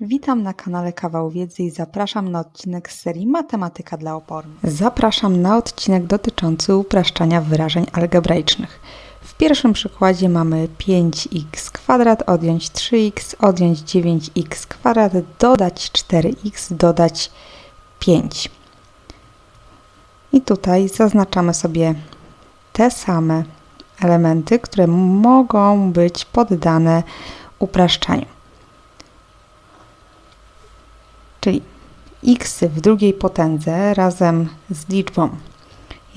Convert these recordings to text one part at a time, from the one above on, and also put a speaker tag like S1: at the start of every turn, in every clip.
S1: Witam na kanale Kawał Wiedzy i zapraszam na odcinek z serii Matematyka dla opornych. Zapraszam na odcinek dotyczący upraszczania wyrażeń algebraicznych. W pierwszym przykładzie mamy 5x kwadrat odjąć 3x, odjąć 9x kwadrat, dodać 4x, dodać 5. I tutaj zaznaczamy sobie te same elementy, które mogą być poddane upraszczaniu. Czyli x w drugiej potędze razem z liczbą,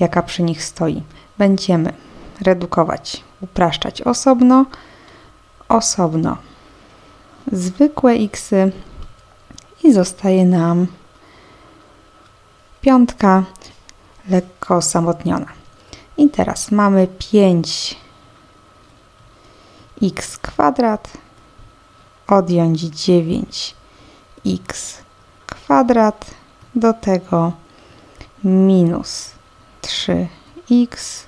S1: jaka przy nich stoi, będziemy redukować, upraszczać osobno, osobno zwykłe x i zostaje nam piątka lekko osamotniona. I teraz mamy 5 x kwadrat odjąć 9 x kwadrat do tego minus 3x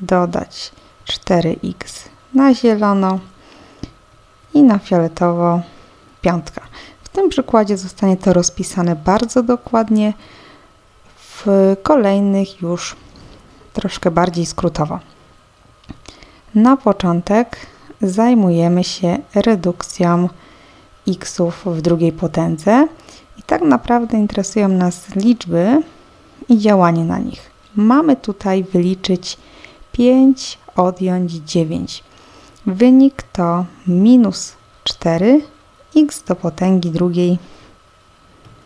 S1: dodać 4x na zielono i na fioletowo piątka. W tym przykładzie zostanie to rozpisane bardzo dokładnie, w kolejnych już troszkę bardziej skrótowo. Na początek zajmujemy się redukcją xów w drugiej potędze tak naprawdę interesują nas liczby i działanie na nich. Mamy tutaj wyliczyć 5 odjąć 9. Wynik to minus 4 x do potęgi drugiej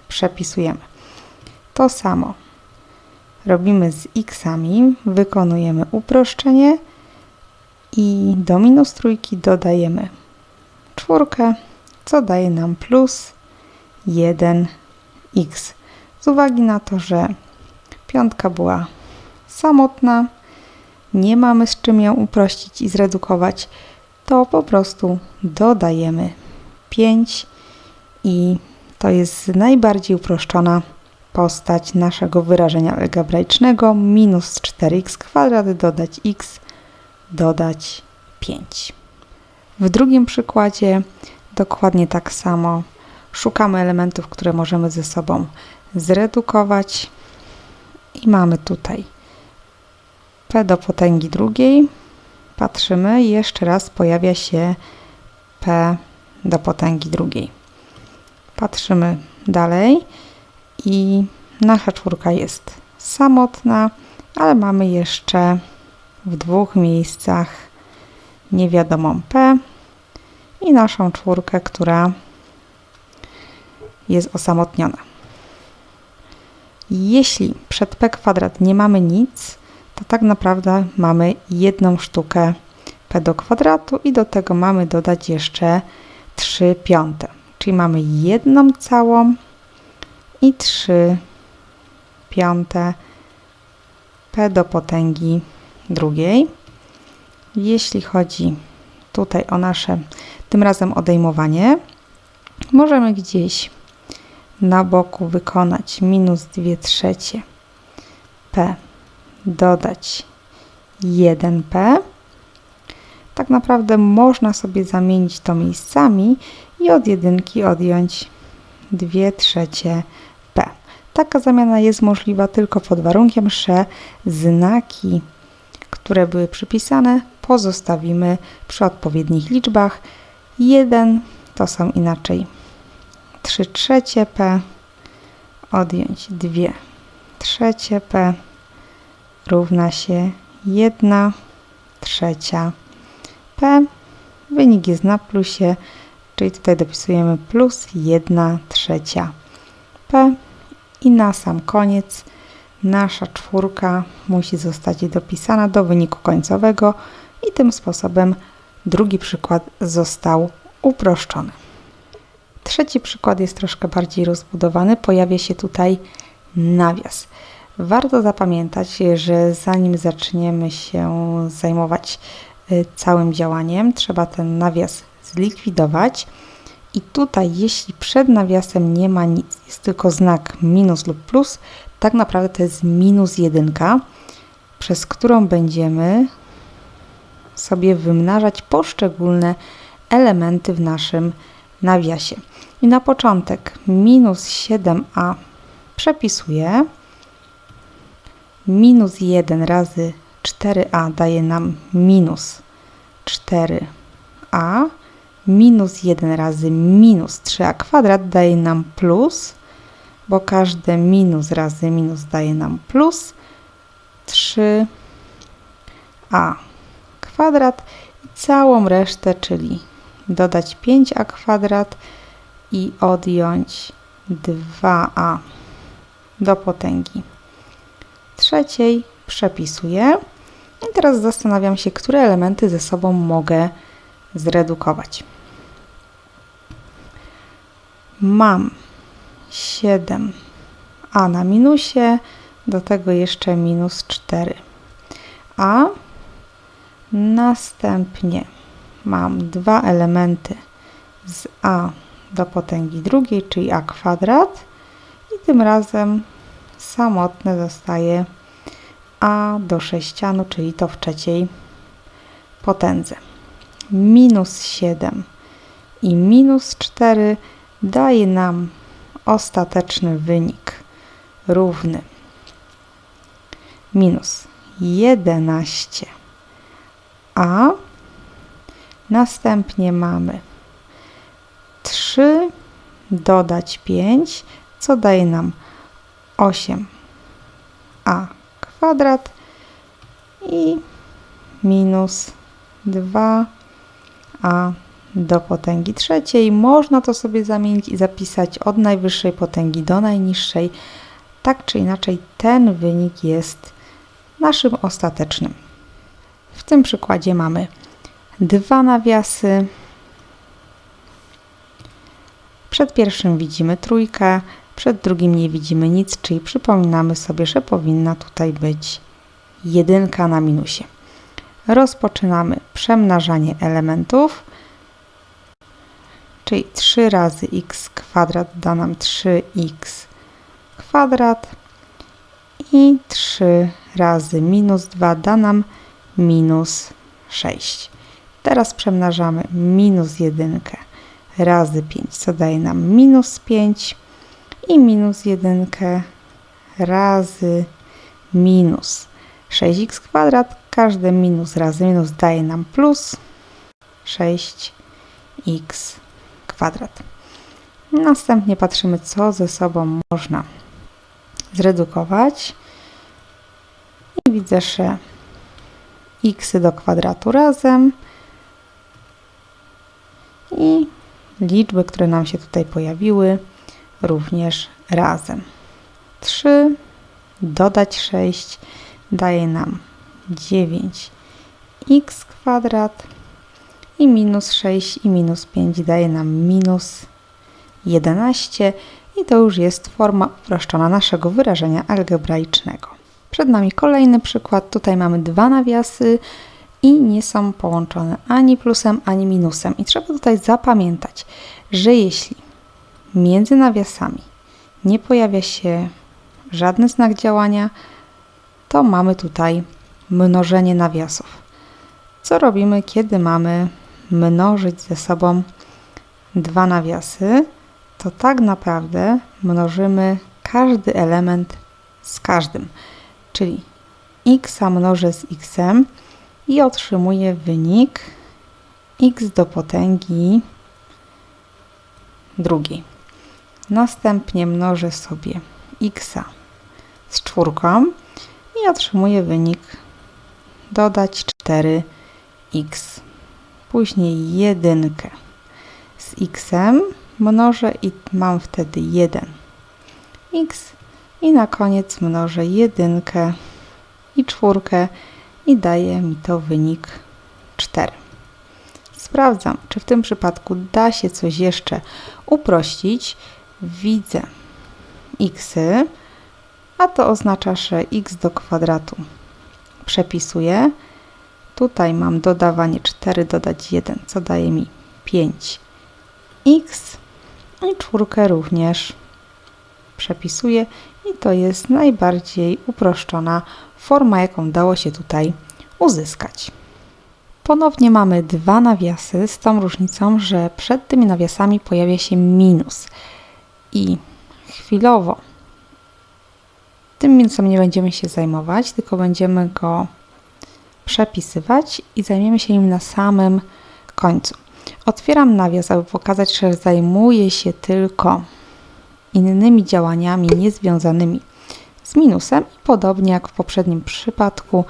S1: przepisujemy. To samo robimy z xami, wykonujemy uproszczenie i do minus trójki dodajemy czwórkę, co daje nam plus 1x. Z uwagi na to, że piątka była samotna, nie mamy z czym ją uprościć i zredukować, to po prostu dodajemy 5 i to jest najbardziej uproszczona postać naszego wyrażenia algebraicznego minus 4x kwadrat dodać x dodać 5. W drugim przykładzie dokładnie tak samo szukamy elementów, które możemy ze sobą zredukować i mamy tutaj p do potęgi drugiej. Patrzymy, jeszcze raz pojawia się p do potęgi drugiej. Patrzymy dalej i nasza czwórka jest samotna, ale mamy jeszcze w dwóch miejscach niewiadomą p i naszą czwórkę, która jest osamotniona. Jeśli przed p kwadrat nie mamy nic, to tak naprawdę mamy jedną sztukę p do kwadratu i do tego mamy dodać jeszcze 3 piąte. Czyli mamy jedną całą i 3 piąte p do potęgi drugiej. Jeśli chodzi tutaj o nasze, tym razem odejmowanie, możemy gdzieś na boku wykonać minus 2 trzecie p, dodać 1p. Tak naprawdę można sobie zamienić to miejscami i od jedynki odjąć 2 trzecie p. Taka zamiana jest możliwa tylko pod warunkiem, że znaki, które były przypisane, pozostawimy przy odpowiednich liczbach. 1 to są inaczej 3 trzecie p odjąć 2 trzecie p równa się 1 trzecia p. Wynik jest na plusie, czyli tutaj dopisujemy plus 1 trzecia p. I na sam koniec nasza czwórka musi zostać dopisana do wyniku końcowego i tym sposobem drugi przykład został uproszczony. Trzeci przykład jest troszkę bardziej rozbudowany. Pojawia się tutaj nawias. Warto zapamiętać, że zanim zaczniemy się zajmować y, całym działaniem, trzeba ten nawias zlikwidować. I tutaj, jeśli przed nawiasem nie ma nic, jest tylko znak minus lub plus, tak naprawdę to jest minus jedynka, przez którą będziemy sobie wymnażać poszczególne elementy w naszym nawiasie. I na początek minus 7a przepisuję. Minus 1 razy 4a daje nam minus 4a. Minus 1 razy minus 3a kwadrat daje nam plus, bo każde minus razy minus daje nam plus 3a kwadrat i całą resztę, czyli dodać 5a kwadrat i odjąć 2a do potęgi trzeciej przepisuję. I teraz zastanawiam się, które elementy ze sobą mogę zredukować. Mam 7a na minusie, do tego jeszcze minus 4. A następnie mam dwa elementy z a do potęgi drugiej, czyli a kwadrat. I tym razem samotne zostaje a do sześcianu, czyli to w trzeciej potędze. Minus 7 i minus 4 daje nam ostateczny wynik równy. Minus 11 a. Następnie mamy 3 dodać 5, co daje nam 8a kwadrat i minus 2a do potęgi trzeciej. Można to sobie zamienić i zapisać od najwyższej potęgi do najniższej. Tak czy inaczej, ten wynik jest naszym ostatecznym. W tym przykładzie mamy dwa nawiasy. Przed pierwszym widzimy trójkę, przed drugim nie widzimy nic, czyli przypominamy sobie, że powinna tutaj być jedynka na minusie. Rozpoczynamy przemnażanie elementów, czyli 3 razy x kwadrat da nam 3x kwadrat i 3 razy minus 2 da nam minus 6. Teraz przemnażamy minus 1 razy 5, co daje nam minus 5 i minus 1 razy minus 6x kwadrat. Każde minus razy minus daje nam plus 6x kwadrat. Następnie patrzymy, co ze sobą można zredukować. I widzę, że x do kwadratu razem i liczby, które nam się tutaj pojawiły, również razem. 3 dodać 6 daje nam 9x kwadrat i minus 6 i minus 5 daje nam minus 11 i to już jest forma uproszczona naszego wyrażenia algebraicznego. Przed nami kolejny przykład. Tutaj mamy dwa nawiasy i nie są połączone ani plusem, ani minusem. I trzeba tutaj zapamiętać, że jeśli między nawiasami nie pojawia się żadny znak działania, to mamy tutaj mnożenie nawiasów. Co robimy, kiedy mamy mnożyć ze sobą dwa nawiasy? To tak naprawdę mnożymy każdy element z każdym, czyli x mnożę z x i otrzymuję wynik x do potęgi drugiej. Następnie mnożę sobie x z czwórką i otrzymuję wynik dodać 4x. Później jedynkę z x mnożę i mam wtedy 1x i na koniec mnożę jedynkę i czwórkę i daje mi to wynik 4. Sprawdzam, czy w tym przypadku da się coś jeszcze uprościć. Widzę xy, a to oznacza, że x do kwadratu przepisuję. Tutaj mam dodawanie 4 dodać 1, co daje mi 5x i czwórkę również przepisuję i to jest najbardziej uproszczona forma, jaką dało się tutaj uzyskać. Ponownie mamy dwa nawiasy z tą różnicą, że przed tymi nawiasami pojawia się minus. I chwilowo tym minusem nie będziemy się zajmować, tylko będziemy go przepisywać i zajmiemy się nim na samym końcu. Otwieram nawias, aby pokazać, że zajmuję się tylko innymi działaniami niezwiązanymi z minusem. I podobnie jak w poprzednim przypadku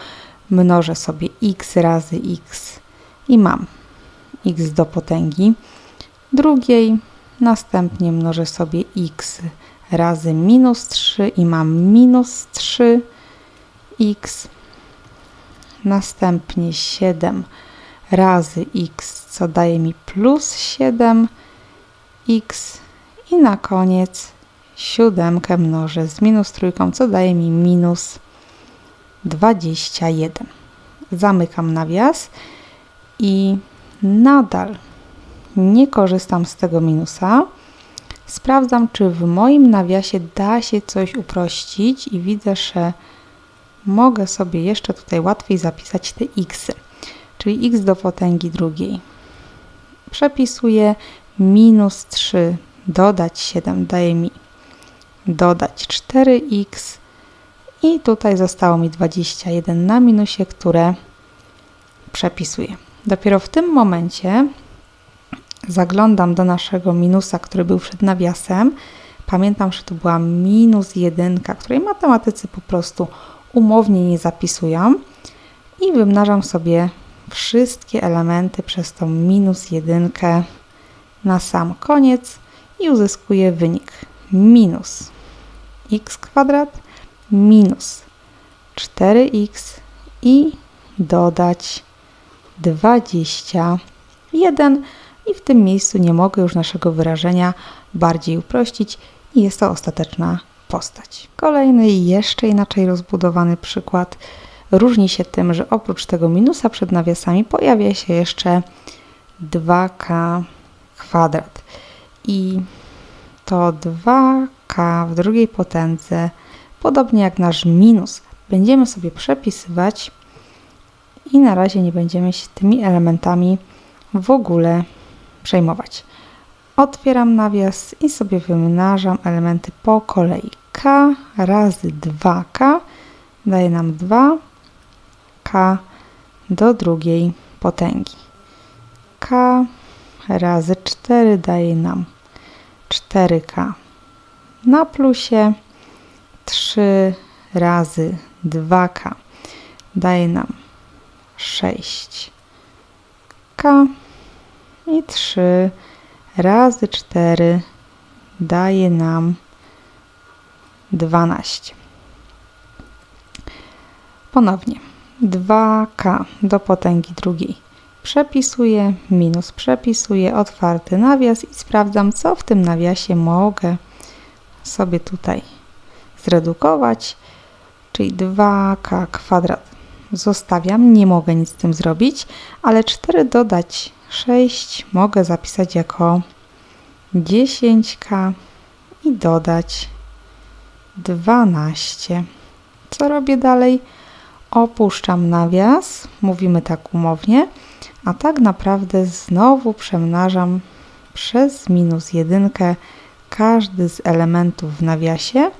S1: mnożę sobie x razy x i mam x do potęgi. Drugiej, następnie mnożę sobie x razy minus 3 i mam minus 3x, następnie 7 razy x, co daje mi plus 7x i na koniec siódemkę mnożę z minus trójką, co daje mi minus 21. Zamykam nawias i nadal nie korzystam z tego minusa. Sprawdzam, czy w moim nawiasie da się coś uprościć i widzę, że mogę sobie jeszcze tutaj łatwiej zapisać te x, czyli x do potęgi drugiej. Przepisuję minus 3 dodać 7 daje mi dodać 4x i tutaj zostało mi 21 na minusie, które przepisuję. Dopiero w tym momencie zaglądam do naszego minusa, który był przed nawiasem. Pamiętam, że to była minus jedynka, której matematycy po prostu umownie nie zapisują i wymnażam sobie wszystkie elementy przez tą minus jedynkę na sam koniec i uzyskuję wynik minus x kwadrat minus 4x i dodać 21 i w tym miejscu nie mogę już naszego wyrażenia bardziej uprościć i jest to ostateczna postać. Kolejny jeszcze inaczej rozbudowany przykład różni się tym, że oprócz tego minusa przed nawiasami pojawia się jeszcze 2k kwadrat. I to 2k w drugiej potędze, podobnie jak nasz minus, będziemy sobie przepisywać i na razie nie będziemy się tymi elementami w ogóle przejmować. Otwieram nawias i sobie wymnażam elementy po kolei. k razy 2k daje nam 2k do drugiej potęgi. k razy 4 daje nam 4k na plusie 3 razy 2k daje nam 6k i 3 razy 4 daje nam 12. Ponownie 2k do potęgi drugiej. Przepisuję, minus przepisuję, otwarty nawias i sprawdzam, co w tym nawiasie mogę sobie tutaj zredukować, czyli 2k kwadrat zostawiam, nie mogę nic z tym zrobić, ale 4 dodać 6 mogę zapisać jako 10k i dodać 12. Co robię dalej? Opuszczam nawias, mówimy tak umownie, a tak naprawdę znowu przemnażam przez minus jedynkę każdy z elementów w nawiasie,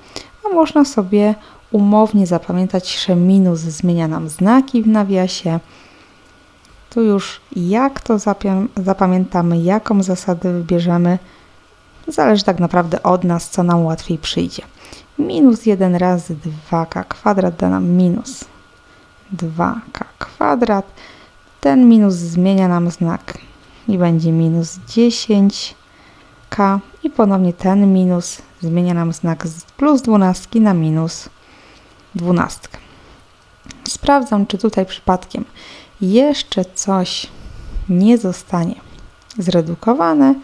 S1: a można sobie umownie zapamiętać, że minus zmienia nam znaki w nawiasie. Tu już jak to zapamiętamy, jaką zasadę wybierzemy, zależy tak naprawdę od nas, co nam łatwiej przyjdzie. Minus 1 razy 2k kwadrat da nam minus 2k kwadrat. Ten minus zmienia nam znak i będzie minus 10k i ponownie ten minus zmienia nam znak z plus 12 na minus 12. Sprawdzam, czy tutaj przypadkiem jeszcze coś nie zostanie zredukowane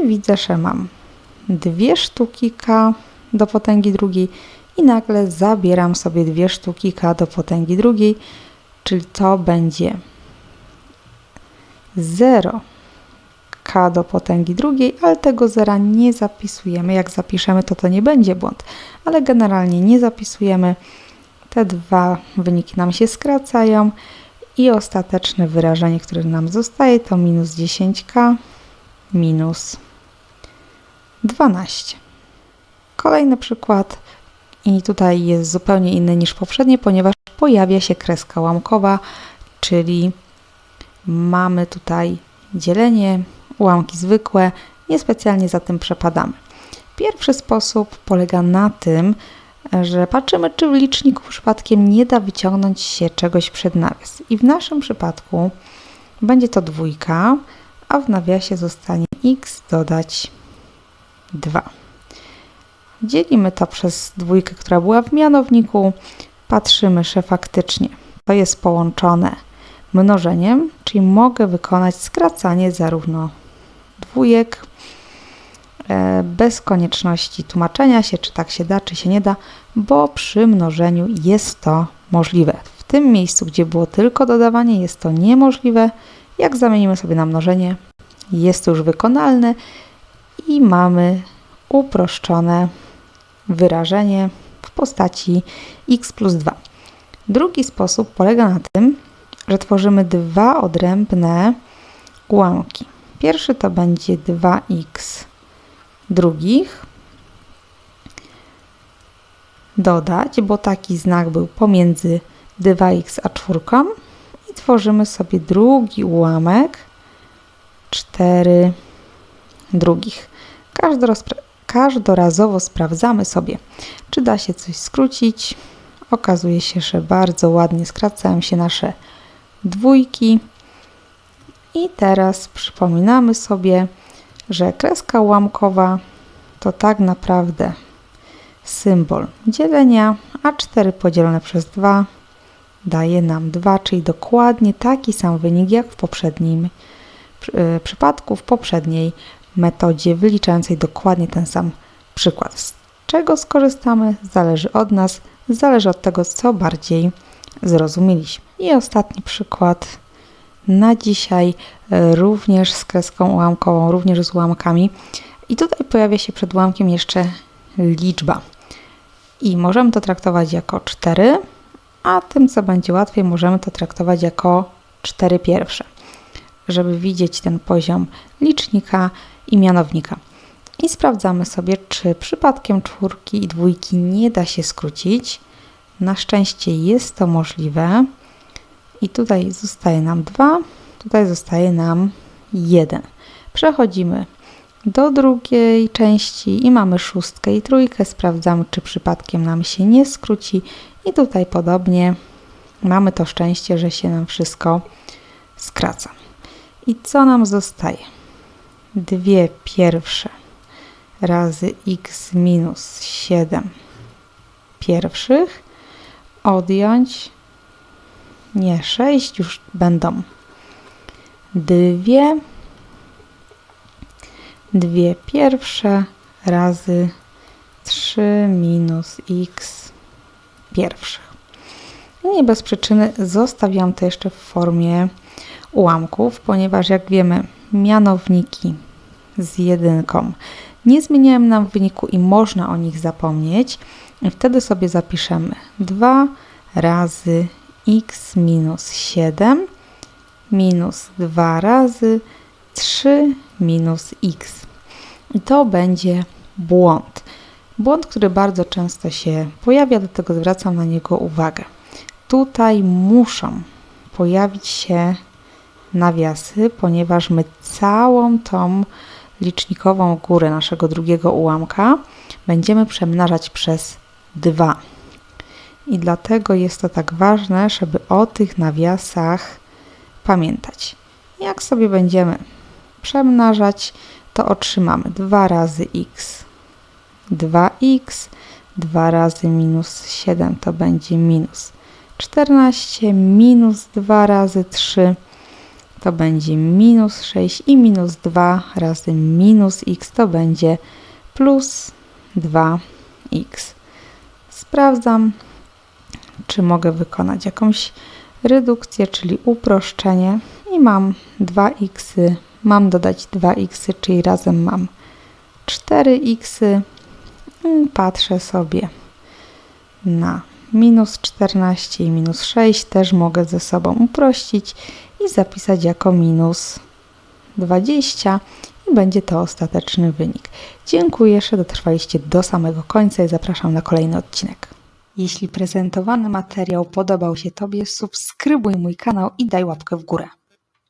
S1: i widzę, że mam dwie sztuki k do potęgi drugiej i nagle zabieram sobie dwie sztuki k do potęgi drugiej, czyli to będzie 0 k do potęgi drugiej, ale tego zera nie zapisujemy. Jak zapiszemy, to to nie będzie błąd, ale generalnie nie zapisujemy. Te dwa wyniki nam się skracają I ostateczne wyrażenie, które nam zostaje, to minus 10k minus 12. Kolejny przykład i tutaj jest zupełnie inny niż poprzednie, ponieważ pojawia się kreska łamkowa, czyli mamy tutaj dzielenie, ułamki zwykłe, niespecjalnie za tym przepadamy. Pierwszy sposób polega na tym, że patrzymy, czy w liczniku przypadkiem nie da wyciągnąć się czegoś przed nawias. I w naszym przypadku będzie to dwójka, a w nawiasie zostanie x dodać 2. Dzielimy to przez dwójkę, która była w mianowniku. Patrzymy, że faktycznie to jest połączone mnożeniem, czyli mogę wykonać skracanie zarówno dwójek e, bez konieczności tłumaczenia się, czy tak się da, czy się nie da, bo przy mnożeniu jest to możliwe. W tym miejscu, gdzie było tylko dodawanie, jest to niemożliwe. Jak zamienimy sobie na mnożenie, jest to już wykonalne i mamy uproszczone wyrażenie w postaci x plus 2. Drugi sposób polega na tym, że tworzymy dwa odrębne ułamki. Pierwszy to będzie 2x drugich. Dodać, bo taki znak był pomiędzy 2x a czwórką. I tworzymy sobie drugi ułamek 4 drugich. Każdorazowo sprawdzamy sobie, czy da się coś skrócić. Okazuje się, że bardzo ładnie skracają się nasze dwójki. I teraz przypominamy sobie, że kreska ułamkowa to tak naprawdę symbol dzielenia, a 4 podzielone przez 2 daje nam 2, czyli dokładnie taki sam wynik jak w poprzednim e, przypadku, w poprzedniej metodzie wyliczającej dokładnie ten sam przykład. Z czego skorzystamy zależy od nas, zależy od tego, co bardziej zrozumieliśmy. I ostatni przykład na dzisiaj, e, również z kreską ułamkową, również z ułamkami. I tutaj pojawia się przed ułamkiem jeszcze liczba. I możemy to traktować jako 4, a tym, co będzie łatwiej, możemy to traktować jako 4 pierwsze, żeby widzieć ten poziom licznika i mianownika. I sprawdzamy sobie, czy przypadkiem czwórki i dwójki nie da się skrócić. Na szczęście jest to możliwe. I tutaj zostaje nam 2, tutaj zostaje nam 1. Przechodzimy do drugiej części i mamy szóstkę i trójkę. Sprawdzamy, czy przypadkiem nam się nie skróci. I tutaj podobnie mamy to szczęście, że się nam wszystko skraca. I co nam zostaje? Dwie pierwsze razy x minus 7 pierwszych odjąć nie 6, już będą dwie, dwie pierwsze razy 3 minus x pierwszych. Nie bez przyczyny zostawiam to jeszcze w formie ułamków, ponieważ jak wiemy, mianowniki z jedynką nie zmieniają nam wyniku i można o nich zapomnieć. I wtedy sobie zapiszemy 2 razy x minus 7 minus 2 razy 3 minus x. I to będzie błąd. Błąd, który bardzo często się pojawia, dlatego zwracam na niego uwagę. Tutaj muszą pojawić się nawiasy, ponieważ my całą tą licznikową górę naszego drugiego ułamka będziemy przemnażać przez 2. I dlatego jest to tak ważne, żeby o tych nawiasach pamiętać. Jak sobie będziemy przemnażać, to otrzymamy 2 razy x 2x, 2 razy minus 7 to będzie minus 14, minus 2 razy 3 to będzie minus 6 i minus 2 razy minus x to będzie plus 2x. Sprawdzam, czy mogę wykonać jakąś redukcję, czyli uproszczenie. I mam 2x, mam dodać 2x, czyli razem mam 4x. Patrzę sobie na minus 14 i minus 6 też mogę ze sobą uprościć i zapisać jako minus 20 i będzie to ostateczny wynik. Dziękuję, że dotrwaliście do samego końca i zapraszam na kolejny odcinek. Jeśli prezentowany materiał podobał się Tobie, subskrybuj mój kanał i daj łapkę w górę.